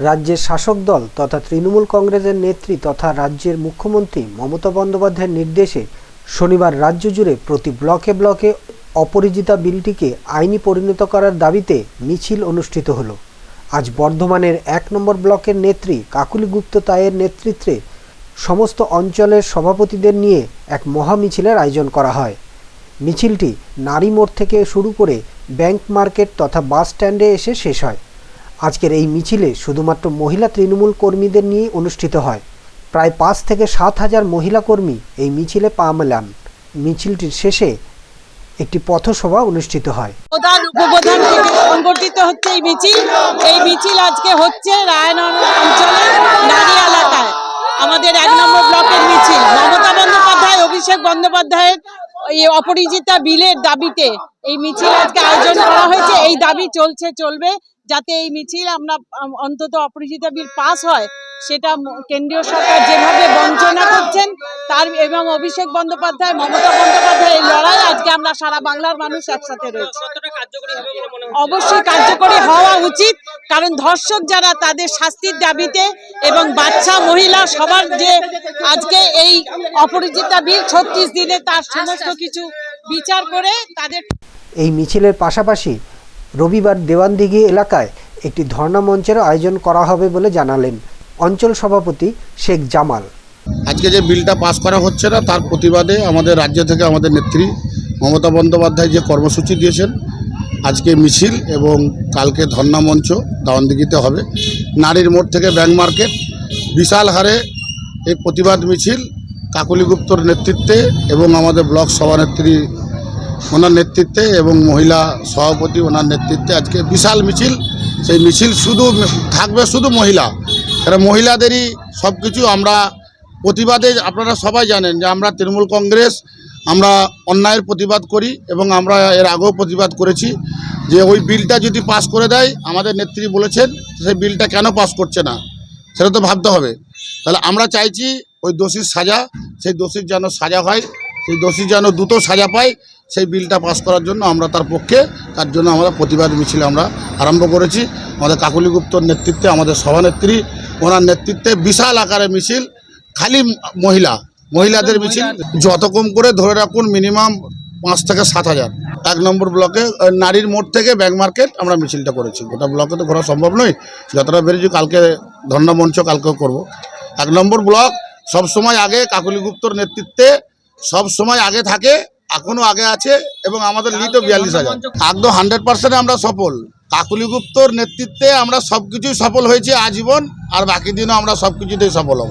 রাজ্যের শাসক দল তথা তৃণমূল কংগ্রেসের নেত্রী তথা রাজ্যের মুখ্যমন্ত্রী মমতা বন্দ্যোপাধ্যায়ের নির্দেশে শনিবার রাজ্য জুড়ে প্রতি ব্লকে ব্লকে অপরাজিতা বিলটিকে আইনি পরিণত করার দাবিতে মিছিল অনুষ্ঠিত হলো। আজ বর্ধমানের এক নম্বর ব্লকের নেত্রী কাকুলি গুপ্ত তায়ের নেতৃত্বে সমস্ত অঞ্চলের সভাপতিদের নিয়ে এক মহা মিছিলের আয়োজন করা হয়। মিছিলটি নারী মোড় থেকে শুরু করে ব্যাংক মার্কেট তথা বাস স্ট্যান্ডে এসে শেষ হয়। আজকের এই মিছিলে শুধুমাত্র মহিলা তৃণমূল কর্মীদের নিয়ে অনুষ্ঠিত হয়। প্রায় পাঁচ থেকে সাত হাজার মহিলা কর্মী এই মিছিলে পা মেলান। মিছিলটির শেষে একটি পথসভা অনুষ্ঠিত হয়। প্রধান উপপ্রধান সংগঠিত হচ্ছে এই মিছিল। এই মিছিল আজকে হচ্ছে অঞ্চলের নারী এলাকায়। আমাদের এক নম্বর ব্লকের মিছিল। মমতা বন্দ্যোপাধ্যায়, অভিষেক বন্দ্যোপাধ্যায়ের এই অপরিজিতা বিলের দাবিতে এই মিছিল আজকে আয়োজন করা হয়েছে। এই দাবি চলছে চলবে যাতে এই মিছিল আমরা অন্তত অপরিজিতা বিল পাস হয় সেটা কেন্দ্রীয় সরকার যেভাবে বঞ্চনা করছেন তার এবং অভিষেক বন্দ্যোপাধ্যায় মমতা বন্দ্যোপাধ্যায় এই লড়াই আজকে আমরা সারা বাংলার মানুষ একসাথে রয়েছে। অবশ্যই কার্যকরী হওয়া উচিত। কারণ ধর্ষক যারা তাদের শাস্তির দাবিতে এবং বাচ্চা মহিলা সবার যে আজকে এই অপরিচিতা বিল ছত্রিশ দিনে তার সমস্ত কিছু বিচার করে তাদের এই মিছিলের পাশাপাশি রবিবার দেওয়ানদিঘি এলাকায় একটি ধর্ণা মঞ্চের আয়োজন করা হবে বলে জানালেন অঞ্চল সভাপতি শেখ জামাল। আজকে যে বিলটা পাস করা হচ্ছে না তার প্রতিবাদে আমাদের রাজ্য থেকে আমাদের নেত্রী মমতা বন্দ্যোপাধ্যায় যে কর্মসূচি দিয়েছেন আজকে মিছিল এবং কালকে ধর্ণা মঞ্চ দাওয়ানদিঘিতে হবে। নারীর মোড় থেকে ব্যাংক মার্কেট, বিশাল হারে এই প্রতিবাদ মিছিল, কাকলি গুপ্তর নেতৃত্বে এবং আমাদের ব্লক সভানেত্রী ওনার নেতৃত্বে এবং মহিলা সভাপতি ওনার নেতৃত্বে আজকে বিশাল মিছিল। সেই মিছিল শুধু থাকবে শুধু মহিলা। কারণ মহিলাদেরই সব কিছু আমরা প্রতিবাদে, আপনারা সবাই জানেন যে আমরা তৃণমূল কংগ্রেস আমরা অন্যায়ের প্রতিবাদ করি এবং আমরা এর আগেও প্রতিবাদ করেছি যে ওই বিলটা যদি পাস করে দেয়, আমাদের নেত্রী বলেছেন সেই বিলটা কেন পাস করছে না? সেটা তো ভাবতে হবে। তাহলে আমরা চাইছি ওই দোষীর সাজা, সেই দোষীর যেন সাজা হয়, সেই দোষী যেন দ্রুত সাজা পায়, সেই বিলটা পাস করার জন্য আমরা তার পক্ষে, তার জন্য আমরা প্রতিবাদ মিছিল আমরা আরম্ভ করেছি। আমাদের কাকুলি গুপ্তর নেতৃত্বে আমাদের সভানেত্রী, ওনার নেতৃত্বে বিশাল আকারে মিছিল, খালি মহিলা মহিলাদের মিছিল যত কম করে ধরে রাখুন মিনিমাম পাঁচ থেকে সাত হাজার। এক নম্বর ব্লকে নারীর মোড় থেকে ব্যাংক মার্কেট আমরা মিছিলটা করেছি। গোটা ব্লকে তো ঘোরা সম্ভব নয়। যতটা বেরিয়েছি, কালকে ধর্ণা মঞ্চ কালকেও করব। এক নম্বর ব্লক সব সময় আগে কাকুলি গুপ্তর নেতৃত্বে, সব সময় আগে থাকে, এখনও আগে আছে এবং আমাদের লিডও বিয়াল্লিশ হাজার। একদম হান্ড্রেড পার্সেন্ট আমরা সফল। কাকুলি গুপ্তর নেতৃত্বে আমরা সব কিছুই সফল হয়েছি আজীবন, আর বাকি দিনও আমরা সব কিছুতেই সফল হব।